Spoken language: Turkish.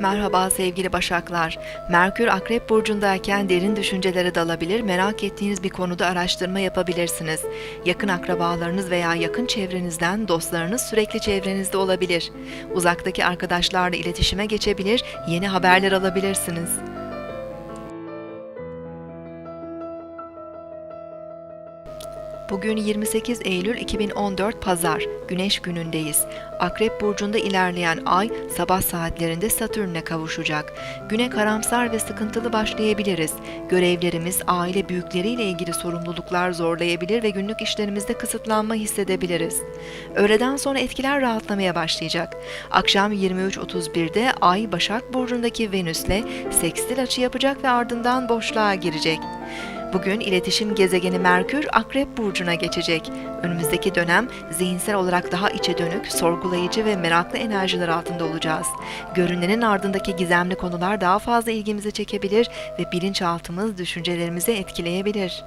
Merhaba sevgili Başaklar. Merkür Akrep Burcu'ndayken derin düşüncelere dalabilir, merak ettiğiniz bir konuda araştırma yapabilirsiniz. Yakın akrabalarınız veya yakın çevrenizden dostlarınız sürekli çevrenizde olabilir. Uzaktaki arkadaşlarla iletişime geçebilir, yeni haberler alabilirsiniz. Bugün 28 Eylül 2014 Pazar, Güneş günündeyiz. Akrep burcunda ilerleyen ay sabah saatlerinde Satürn'e kavuşacak. Güne karamsar ve sıkıntılı başlayabiliriz. Görevlerimiz, aile büyükleriyle ilgili sorumluluklar zorlayabilir ve günlük işlerimizde kısıtlanma hissedebiliriz. Öğleden sonra etkiler rahatlamaya başlayacak. Akşam 23.31'de Ay Başak burcundaki Venüs'le sekstil açı yapacak ve ardından boşluğa girecek. Bugün iletişim gezegeni Merkür Akrep Burcu'na geçecek. Önümüzdeki dönem zihinsel olarak daha içe dönük, sorgulayıcı ve meraklı enerjiler altında olacağız. Görünenin ardındaki gizemli konular daha fazla ilgimizi çekebilir ve bilinçaltımız düşüncelerimizi etkileyebilir.